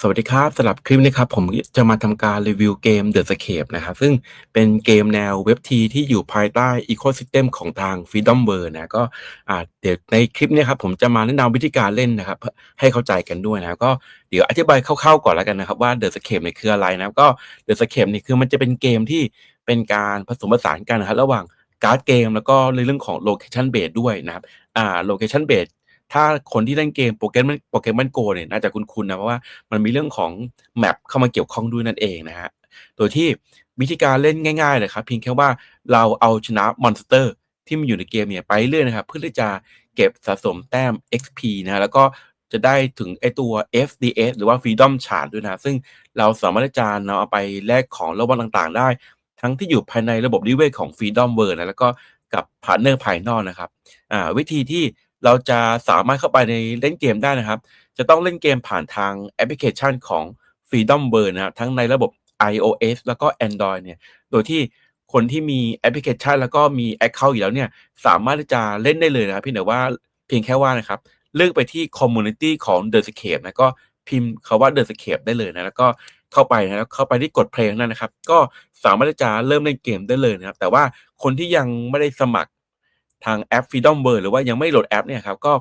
สวัสดีครับสำหรับคลิปนี้ครับผมจะมาทำการรีวิวเกม The Escape นะครับซึ่งเป็นเกมแนวเว็บทีที่อยู่ภายใต้ Ecosystem ของทาง Freedom World นะก็เดี๋ยวในคลิปนี้ครับผมจะมาแนะนำวิธีการเล่นนะครับให้เข้าใจกันด้วยนะครับก็เดี๋ยวอธิบายคร่าวๆก่อนแล้วกันนะครับว่า The Escape เนี่ยคืออะไรนะครับก็ The Escape เนี่ยคือมันจะเป็นเกมที่เป็นการผสมผสานกันนะครับระหว่างการ์ดเกมแล้วก็ในเรื่องของ Location Based ด้วยนะครับอ่า Location Based ถ้าคนที่เล่นเกมโปเกมอนโปเกมอนโกเนี่ยน่าจะคุ้นๆนะเพราะว่ามันมีเรื่องของแมปเข้ามาเกี่ยวข้องด้วยนั่นเองนะฮะโดยที่วิธีการเล่นง่ายๆเลยครับเพียงแค่ว่าเราเอาชนะมอนสเตอร์ที่มันอยู่ในเกมเนี่ยไปเรื่อยนะครับเพื่อที่จะเก็บสะสมแต้ม XP นะแล้วก็จะได้ถึงไอตัว FDS หรือว่า Freedom Chart ด้วยนะซึ่งเราสามารถจะนำเอาไปแลกของรางวัลต่างๆ ได้ ทั้งที่อยู่ภายในระบบรีเวทของ Freedom World นะแล้วก็กับพาร์ทเนอร์ภายนอกนะครับวิธีที่ เราจะสามารถเข้าไปในเล่นเกมได้นะครับ จะต้องเล่นเกมผ่านทางแอปพลิเคชันของ Freedom World นะครับ ทั้งในระบบ iOS แล้วก็ Android เนี่ย โดยที่คนที่มีแอปพลิเคชัน แล้วก็มี Account อยู่แล้วเนี่ย สามารถที่จะเล่นได้เลยนะครับเพียงแต่ว่าเพียงแค่ว่านะครับ เลือกไปที่ Community ของ The Scape นะก็พิมพ์คาว่า The Escape ได้เลยนะแล้วก็เข้าไปนะแล้วเข้าไปที่กดเพลงนั่นนะครับ ก็สามารถที่จะเริ่มเล่นเกมได้เลยนะครับ แต่ว่าคนที่ยังไม่ได้สมัคร ทางแอป Freedom World หรือว่ายังไม่โหลดแอปเนี่ยครับก็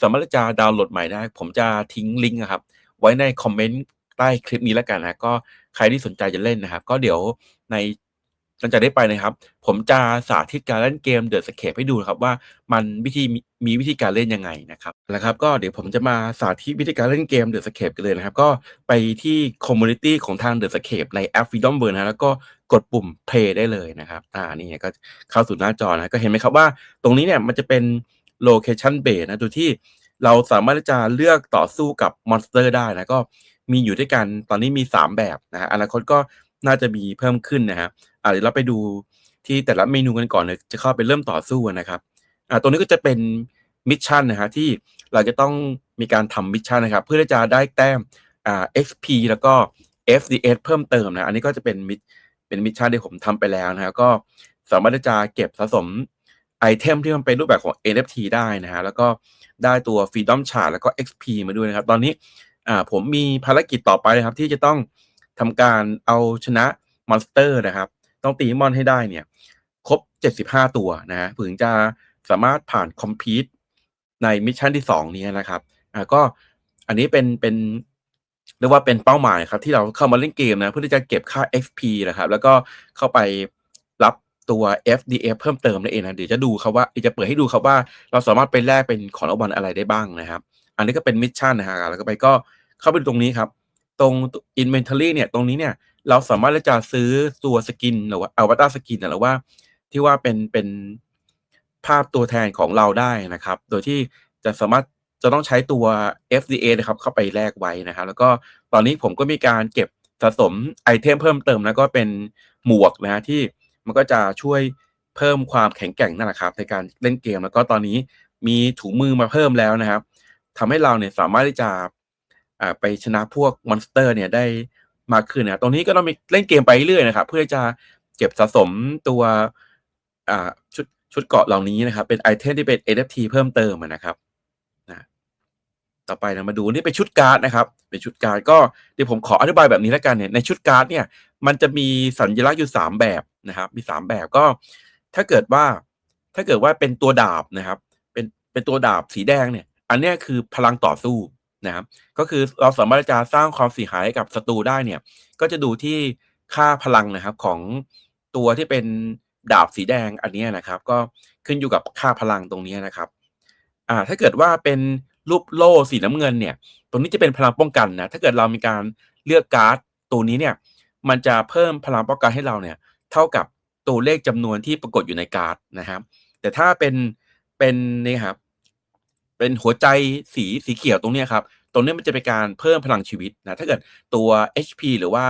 สามารถจะดาวน์โหลดใหม่ได้ ผมจะทิ้งลิงก์นะครับไว้ในคอมเมนต์ใต้คลิปนี้แล้วกันนะก็ใครที่สนใจจะเล่นนะครับ ก็เดี๋ยวใน หลังจากได้ไปนะครับ ผมจะสาธิตการเล่นเกม The Escape ให้ดูนะครับว่ามันวิธีมีวิธีการเล่นยังไงนะครับแล้วครับก็เดี๋ยวผมจะมาสาธิตวิธีการเล่นเกม The Escape กันเลยนะครับ ก็ไปที่ Community ของทาง The Escape ในแอป Freedom World นะแล้วก็กดปุ่ม Play ได้เลยนะครับอ่านี่ก็เข้าสู่หน้าจอนะก็เห็นไหมครับว่า ตรงนี้เนี่ยมันจะเป็น Location Base นะโดยที่เราสามารถจะเลือกต่อสู้กับมอนสเตอร์ได้นะก็มีอยู่ด้วยกันตอนนี้มี 3 แบบนะฮะอนาคตก็ น่าจะมีเพิ่มขึ้นนะฮะอ่าเดี๋ยวเราไปดูที่แต่ละเมนูกันก่อนเลยจะเข้าไปเริ่มต่อสู้นะครับอ่าตรงนี้ก็จะเป็นมิชชั่นนะฮะที่เราจะต้องมีการทำมิชชั่นนะครับ เพื่อที่จะได้แต้มอ่า XP แล้วก็ FDS เพิ่มเติมนะอันนี้ก็จะเป็นมิเป็นมิชชั่นที่ผมทำไปแล้วนะครับก็สามารถที่จะเก็บสะสมไอเทมที่มันเป็นรูปแบบของ NFT ได้นะฮะแล้วก็ได้ตัว Freedom Chart แล้วก็ XP มาด้วยนะครับ ตอนนี้อ่าผมมีภารกิจต่อไปนะครับที่จะต้อง ทำการเอาชนะมอนสเตอร์นะครับ ต้องตีมอนให้ได้เนี่ยครบ 75 ตัวนะฮะถึงจะสามารถผ่านคอมพีตในมิชชั่นที่ 2 นี้นะครับอ่าก็อันนี้เป็นเป็นเรียกว่าเป็นเป้าหมายครับ ที่เราเข้ามาเล่นเกมนะ เพื่อที่จะเก็บค่า XP นะครับ แล้วก็เข้าไปรับตัว FDF เพิ่มเติมนั่นเองนะเดี๋ยวจะดูครับว่าจะเปิดให้ดูครับว่าเราสามารถไปแลกเป็นของรางวัลอะไรได้บ้างนะครับ อันนี้ก็เป็นมิชชั่นนะฮะแล้วก็ไปก็เข้าไปตรงนี้ครับ ตรง inventory เนี่ยตรงนี้เนี่ยเราสามารถจะซื้อตัวสกินหรือว่าอวตารสกินหรือว่าที่ว่าเป็นเป็นภาพตัวแทนของเราได้นะครับ โดยที่จะสามารถจะต้องใช้ตัว FDA นะครับเข้าไปแลกไว้นะครับ แล้วก็ตอนนี้ผมก็มีการเก็บสะสมไอเทมเพิ่มเติมแล้วก็เป็นหมวกนะฮะที่มันก็จะช่วยเพิ่มความแข็งแกร่งนั่นแหละครับ ในการเล่นเกมแล้วก็ตอนนี้มีถุงมือมาเพิ่มแล้วนะครับทำให้เราเนี่ยสามารถที่จะ ไปชนะพวกมอนสเตอร์เนี่ยได้มากขึ้นนะตรงนี้ก็ต้องมีเล่นเกมไปเรื่อยนะครับ เพื่อจะเก็บสะสมตัวชุดชุดเกาะเหล่านี้นะครับ เป็นไอเทมที่เป็น NFT เพิ่มเติมนะครับนะต่อไปนะมาดูนี่เป็นชุดการ์ดนะครับ เป็นชุดการ์ดก็เดี๋ยวผมขออธิบายแบบนี้แล้วกันเนี่ยในชุดการ์ดเนี่ยมันจะมีสัญลักษณ์อยู่ 3 แบบนะครับ มี 3 แบบก็ ถ้าเกิดว่าถ้าเกิดว่าเป็นตัวดาบนะครับ เป็นเป็นตัวดาบสีแดงเนี่ย อันนี้คือพลังต่อสู้ นะครับก็คือเราสามารถจะสร้างความเสียหายให้กับศัตรูได้เนี่ย ก็จะดูที่ค่าพลังนะครับของตัวที่เป็นดาบสีแดงอันนี้นะครับ ก็ขึ้นอยู่กับค่าพลังตรงนี้นะครับอ่าถ้าเกิดว่าเป็นรูปโล่สีน้ำเงินเนี่ย ตรงนี้จะเป็นพลังป้องกันนะถ้าเกิดเรามีการเลือกการ์ดตัวนี้เนี่ย มันจะเพิ่มพลังป้องกันให้เราเนี่ย เท่ากับตัวเลขจำนวนที่ปรากฏอยู่ในการ์ดนะครับ แต่ถ้าเป็นเป็นนี่ครับเป็นหัวใจสีสีเขียวตรงนี้ครับ ตรงนี้มันจะเป็นการเพิ่มพลังชีวิตนะถ้าเกิดตัว HP หรือว่า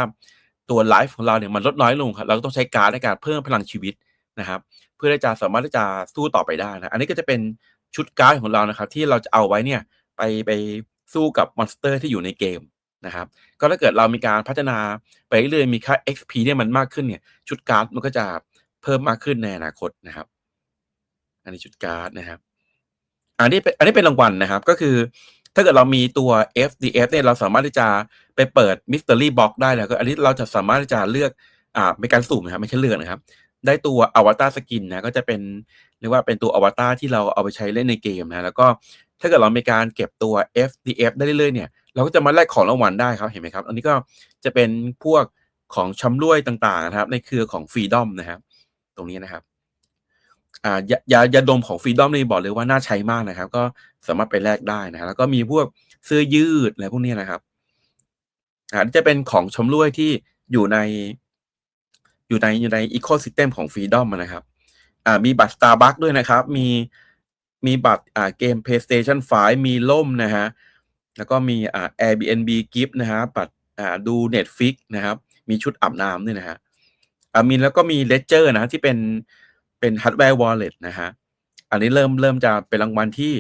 ตัวไลฟ์ของเราเนี่ยมันลดน้อยลงครับเราก็ต้องใช้การในการเพิ่มพลังชีวิตนะครับ เพื่อที่จะสามารถที่จะสู้ต่อไปได้นะอันนี้ก็จะเป็นชุดการ์ดของเรานะครับ ที่เราจะเอาไว้เนี่ยไปไปสู้กับมอนสเตอร์ที่อยู่ในเกมนะครับก็ถ้าเกิดเรามีการพัฒนาไปเรื่อยมีค่า XP เนี่ยมันมากขึ้นเนี่ยชุดการ์ดมันก็จะเพิ่มมากขึ้นในอนาคตนะครับ อันนี้ชุดการ์ดนะครับ อันนี้เป็นอันนี้เป็นรางวัลนะครับ ก็คือ ถ้าเกิดเรามีตัว FDF เนี่ยเราสามารถที่จะไปเปิด Mystery Box ได้แล้วก็อันนี้เราจะสามารถที่จะเลือกอ่าเป็นการสุ่มนะครับไม่ใช่เลือกนะครับ ได้ตัวอวตารสกินนะก็จะเป็นเรียกว่าเป็นตัวอวตารที่เราเอาไปใช้เล่นในเกมนะแล้วก็ถ้าเกิดเรามีการเก็บตัว FDF ได้เรื่อยๆเนี่ยเราก็จะมาแลกของรางวัลได้ครับเห็นไหมครับ อันนี้ก็จะเป็นพวกของชำร่วยต่างๆนะครับ ในเครือของฟรีดอมนะครับ ตรงนี้นะครับ อ่ายายายาดมของฟรีดอมนี่บอกเลยว่าน่าใช้มากนะครับ ก็สามารถไปแลกได้นะแล้วก็มีพวกเสื้อยืดอะไรพวกนี้นะครับอ่าจะเป็นของชำร่วยที่อยู่ใน อยู่ในอยู่ในอีโคซิสเต็มของฟรีดอมนะครับ อ่ามีบัตร Starbucks ด้วยนะครับ มีมีบัตรอ่าเกม PlayStation 5 มีล่มนะฮะแล้วก็มีอ่า Airbnb Gift นะฮะบัตรอ่าดู Netflix นะครับ มีชุดอาบน้ำด้วยนะฮะอ่ามีแล้วก็มี Ledger นะที่เป็น เป็น Hardware Wallet นะฮะ อันนี้เริ่มเริ่มจะเป็นรางวัลที่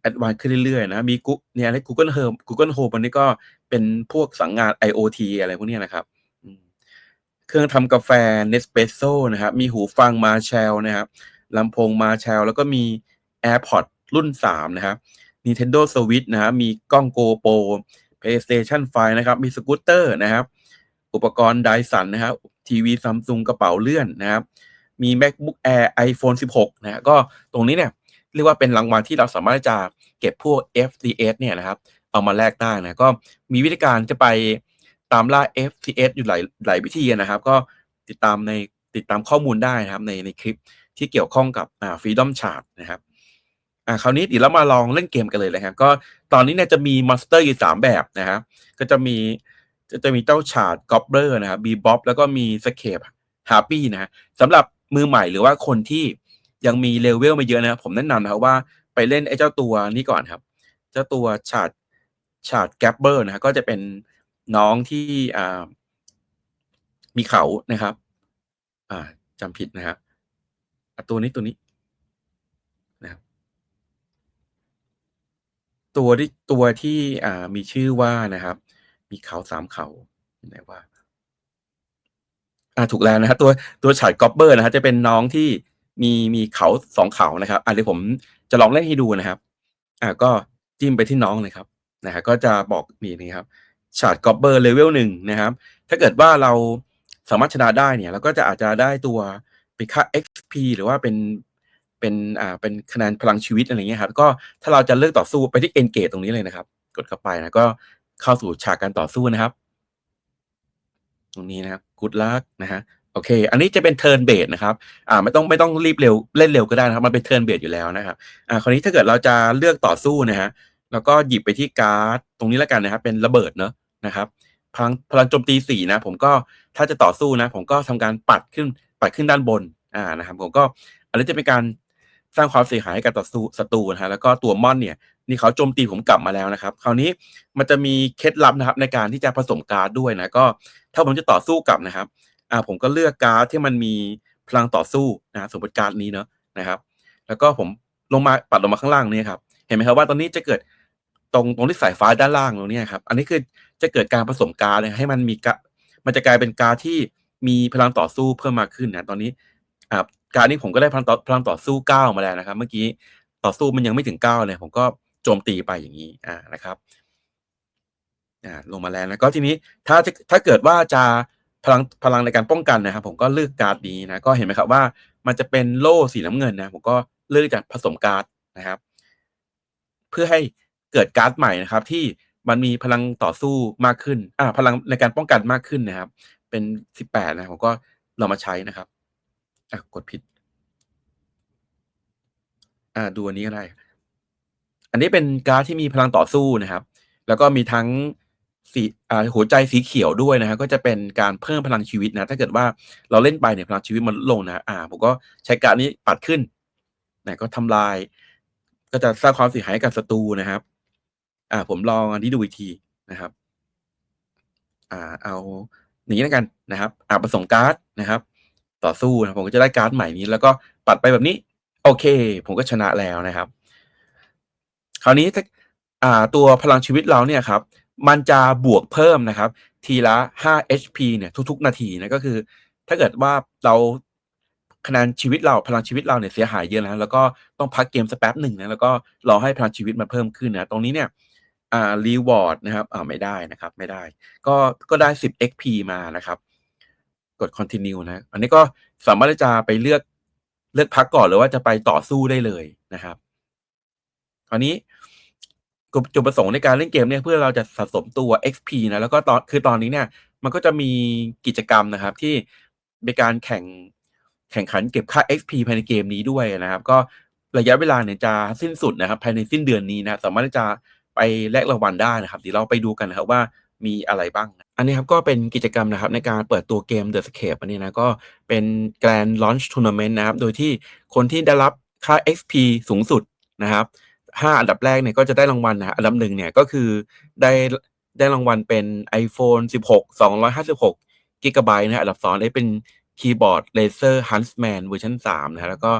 แอดวานซ์ขึ้นเรื่อยๆนะ มีกุเนี่ยอะไร Google Home Google Home อันนี้ก็เป็นพวกสังงาน IoT อะไรพวกนี้นะครับ เครื่องทำกาแฟ Nespresso นะครับ มีหูฟัง Marshall นะครับลำโพง Marshall แล้วก็มี AirPods รุ่น 3 นะครับ Nintendo Switch นะครับมีกล้อง GoPro PlayStation 5 นะครับ มีสกูตเตอร์นะครับ อุปกรณ์ Dyson นะครับ ทีวี Samsung กระเป๋าเลื่อนนะครับ มี MacBook Air iPhone 16 นะก็ตรงนี้เนี่ยเรียกว่าเป็นรางวัลที่เราสามารถจะเก็บพวก FCS เนี่ยนะครับเอามาแลกได้นะก็มีวิธีการจะไปตามล่า FCS อยู่หลายหลายวิธีนะครับ ก็ติดตามในติดตามข้อมูลได้นะครับในในคลิปที่เกี่ยวข้องกับอ่า Freedom Chart นะครับอ่าคราวนี้เดี๋ยวเรามาลองเล่นเกมกันเลยนะครับก็ตอนนี้เนี่ยจะมีมอนสเตอร์อยู่สามแบบนะครับก็จะมีจะจะมีเจ้าชาร์ดกอบเบอร์นะครับบีบ๊อบแล้วก็มีสเคปฮาร์ปี้นะฮะสำหรับ มือใหม่หรือว่าคนที่ยังมีเลเวลไม่เยอะนะครับผมแนะนำนะครับว่าไปเล่นไอ้เจ้าตัวนี้ก่อนครับ เจ้าตัวชาร์ดชาร์ดแกปเบอร์นะฮะก็จะเป็นน้องที่อ่ามีเขานะครับ อ่าจำผิดนะครับตัวนี้ตัวนี้นะครับตัวที่ตัวที่อ่ามีชื่อว่านะครับ มีเขาสามเขาไหนว่า อ่าถูกแล้วนะครับตัวตัวฉาดกอบเบอร์นะครับจะเป็นน้องที่มีมีเขาสองเขานะครับอ่าเดี๋ยวผมจะลองเล่นให้ดูนะครับอ่าก็จิ้มไปที่น้องเลยครับนะฮะก็จะบอกนี่นะครับฉาดกอบเบอร์เลเวลหนึ่งนะครับ ถ้าเกิดว่าเราสามารถชนะได้เนี่ยเราก็จะอาจจะได้ตัวเป็นค่า XP หรือว่าเป็นเป็นอ่าเป็นคะแนนพลังชีวิตอะไรเงี้ยครับก็ถ้าเราจะเลือกต่อสู้ไปที่ Engage ตรงนี้เลยนะครับ กดเข้าไปนะก็เข้าสู่ฉากการต่อสู้นะครับ ตรงนี้นะครับ Good luck นะฮะโอเค อันนี้จะเป็น turn based นะครับอ่าไม่ต้องไม่ต้องรีบเร็วเล่นเร็วก็ได้นะครับ มันเป็น turn based อยู่แล้วนะครับอ่าคราวนี้ถ้าเกิดเราจะเลือกต่อสู้นะฮะแล้วก็หยิบไปที่การ์ดตรงนี้แล้วกันนะครับ เป็นระเบิดเนอะนะครับพลังพลังโจมตีสี่นะ ผมก็ถ้าจะต่อสู้นะ ผมก็ทำการปัดขึ้นปัดขึ้นด้านบนอ่านะครับ ผมก็อันนี้จะเป็นการสร้างความเสียหายให้กับต่อสู้ศัตรูนะฮะแล้วก็ตัวมอนเนี่ย นี่เขาโจมตีผมกลับมาแล้วนะครับ คราวนี้มันจะมีเคล็ดลับนะครับในการที่จะผสมการ์ดด้วยนะก็ถ้าผมจะต่อสู้กลับนะครับอ่าผมก็เลือกการ์ดที่มันมีพลังต่อสู้นะสมมติการ์ดนี้เนอะนะครับ แล้วก็ผมลงมาปัดลงมาข้างล่างนี่ครับเห็นไหมครับว่าตอนนี้จะเกิดตรงตรงที่สายฟ้าด้านล่างตรงนี้ครับอันนี้คือจะเกิดการผสมการ์ดให้มันมีกะมันจะกลายเป็นการ์ดที่มีพลังต่อสู้เพิ่มมากขึ้นนะตอนนี้อ่าการนี้ผมก็ได้พลังต่อพลังต่อสู้เก้ามาแล้วนะครับ เมื่อกี้ต่อสู้มันยังไม่ถึงเก้าเลยผมก็ โจมตีไปอย่างนี้อ่านะครับอ่าลงมาแล้วนะก็ทีนี้ถ้าถ้าเกิดว่าจะพลังพลังในการป้องกันนะครับ ผมก็เลือกการ์ดนี้นะก็เห็นไหมครับว่ามันจะเป็นโล่สีน้ำเงินนะผมก็เลือกจากผสมการ์ดนะครับ เพื่อให้เกิดการ์ดใหม่นะครับ ที่มันมีพลังต่อสู้มากขึ้น อ่า พลังในการป้องกันมากขึ้นนะครับ เป็นสิบแปดนะผมก็เรามาใช้นะครับ อะกดผิด อ่าดูอันนี้ก็ได้ อันนี้เป็นการ์ดที่มีพลังต่อสู้นะครับ แล้วก็มีทั้งสีอ่าหัวใจสีเขียวด้วยนะครับก็จะเป็นการเพิ่มพลังชีวิตนะ ถ้าเกิดว่าเราเล่นไปเนี่ยพลังชีวิตมันลดลงนะอ่าผมก็ใช้การดนี้ปัดขึ้นนะก็ทำลาย ก็จะสร้างความเสียหายให้กับศัตรูนะครับ อ่า ผมลองอันนี้ดูอีกทีนะครับ อ่า เอาอย่างนี้แล้วกันนะครับ อ่าผสมการ์ดนะครับ ต่อสู้นะผมก็จะได้การ์ดใหม่นี้ แล้วก็ปัดไปแบบนี้ โอเค ผมก็ชนะแล้วนะครับ ราวนี้อ่ตัวพลังชีวิตเราเนี่ยครับมันจะบวกเพิ่มนะครับ ทีละ 5 HP เนี่ยทุก ๆ นาทีนะก็คือ ถ้าเกิดว่าเราคะแนนชีวิตเราพลังชีวิตเราเนี่ยเสียหายเยอะนะแล้วก็ต้องพักเกมสักแป๊บหนึ่งนะแล้วก็รอให้พลังชีวิตมันเพิ่มขึ้นนะตรงนี้เนี่ยอ่ารีวอร์ดนะครับอ่าไม่ได้นะครับไม่ได้ ก็ก็ได้ 10 XP มานะครับ กด Continue นะ อันนี้ก็สามารถจะไปเลือกเลือกพักก่อนหรือว่าจะไปต่อสู้ได้เลยนะครับ คราวนี้จุดประสงค์ในการเล่นเกมเนี่ยเพื่อเราจะสะสมตัว XP นะแล้วก็ตอนคือตอนนี้เนี่ย มันก็จะมีกิจกรรมนะครับ ที่มีการแข่งแข่งขันเก็บค่า XP ภายในเกมนี้ด้วยนะครับ ก็ระยะเวลาเนี่ยจะสิ้นสุดนะครับ ภายในสิ้นเดือนนี้นะสามารถจะไปแลกรางวัลได้นะครับเดี๋ยวเราไปดูกันนะครับว่ามีอะไรบ้าง อันนี้ครับก็เป็นกิจกรรมนะครับในการเปิดตัวเกม The Escape อันนี้นะก็เป็น Grand Launch Tournament นะครับ โดยที่คนที่ได้รับค่า XP สูงสุดนะครับ 5อันดับแรกเนี่ยก็จะได้รางวัลนะอันดับ1เนี่ยก็คือได้ได้รางวัลเป็น iPhone 16 256 Gigabyte นะอันดับ2ได้เป็นคีย์บอร์ด Razer Huntsman เวอร์ชัน3นะครับแล้วก็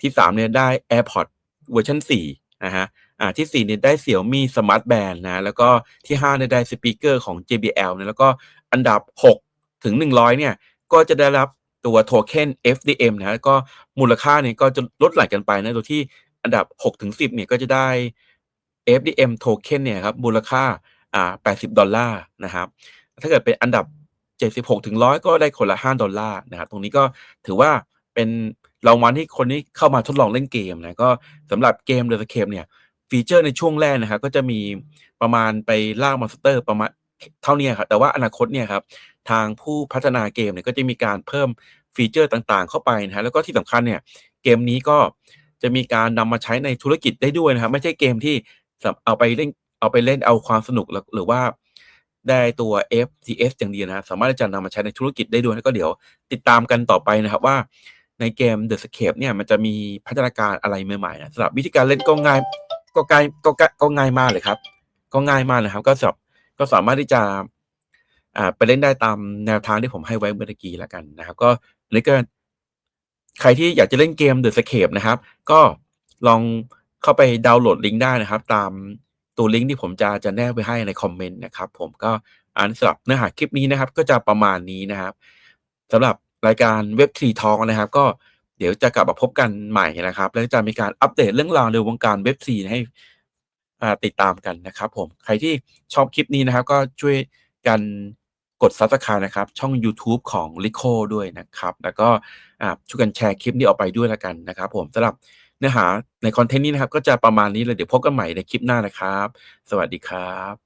ที่3เนี่ยได้ AirPods เวอร์ชัน4นะครับอ่าที่4เนี่ยได้ Xiaomi Smart Band นะแล้วก็ที่5เนี่ยได้สปีกเกอร์ของ JBL นะแล้วก็อันดับ 6 ถึง 100 เนี่ย ก็จะได้รับตัวโทเค็น FDM นะก็มูลค่าเนี่ยก็จะลดหลั่นกันไปนะโดยที่ อันดับ6ถึง10เนี่ยก็จะได้ FDM โทเค็นเนี่ยครับมูลค่าอ่า $80 นะครับถ้าเกิดเป็นอันดับ 76ถึง100 ก็ได้คนละ $5 นะครับตรงนี้ก็ถือว่าเป็นรางวัลที่คนที่เข้ามาทดลองเล่นเกมนะก็สำหรับเกม The Escape เนี่ยฟีเชอร์ในช่วงแรกนะครับก็จะมีประมาณไปล่ามอนสเตอร์ประมาณเท่านี้ครับแต่ว่าอนาคตเนี่ยครับทางผู้พัฒนาเกมเนี่ยก็จะมีการเพิ่มฟีเชอร์ต่างๆ เข้าไปนะครับแล้วก็ที่สำคัญเนี่ยเกมนี้ก็ จะมีการนำมาใช้ในธุรกิจได้ด้วยนะครับ ไม่ใช่เกมที่เอาไปเล่นเอาไปเล่นเอาความสนุกหรือว่าได้ตัว FPS อย่างเดียวนะสามารถที่จะนำมาใช้ในธุรกิจได้ด้วยแล้วก็เดี๋ยวติดตามกันต่อไปนะครับว่าในเกม The Scape เนี่ยมันจะมีพัฒนาการอะไรใหม่ๆนะสำหรับวิธีการเล่นก็ง่ายก็ง่ายก็ง่ายก็ง่ายมากเลยครับ ก็ง่ายมากนะครับ ก็สับก็สามารถที่จะอ่าไปเล่นได้ตามแนวทางที่ผมให้ไว้เมื่อกี้แล้วกันนะครับ ก็นนี้ก็ ใครที่อยากจะเล่นเกม The Escape นะครับ ก็ลองเข้าไปดาวน์โหลดลิงก์ได้นะครับ ตามตัวลิงก์ที่ผมจะจะแนบไว้ให้ในคอมเมนต์นะครับ ผมก็อ่าสำหรับเนื้อหาคลิปนี้นะครับ ก็จะประมาณนี้นะครับสำหรับรายการ Web3 Talk นะครับ ก็เดี๋ยวจะกลับมาพบกันใหม่นะครับ แล้วจะมีการอัปเดตเรื่องราวในวงการ Web3 ให้ติดตามกันนะครับ ผมใครที่ชอบคลิปนี้นะครับ ก็ช่วยกัน กด Subscribe นะครับ ช่องยูทูบของ l i c o ด้วยนะครับ แล้วก็ช่วยกันแชร์คลิปนี้ออกไปด้วยแล้วกันนะครับ ผมสำหรับเนื้อหาในคอนเทนต์นี้นะครับ ก็จะประมาณนี้เลยเดี๋ยวพบกันใหม่ในคลิปหน้านะครับ สวัสดีครับ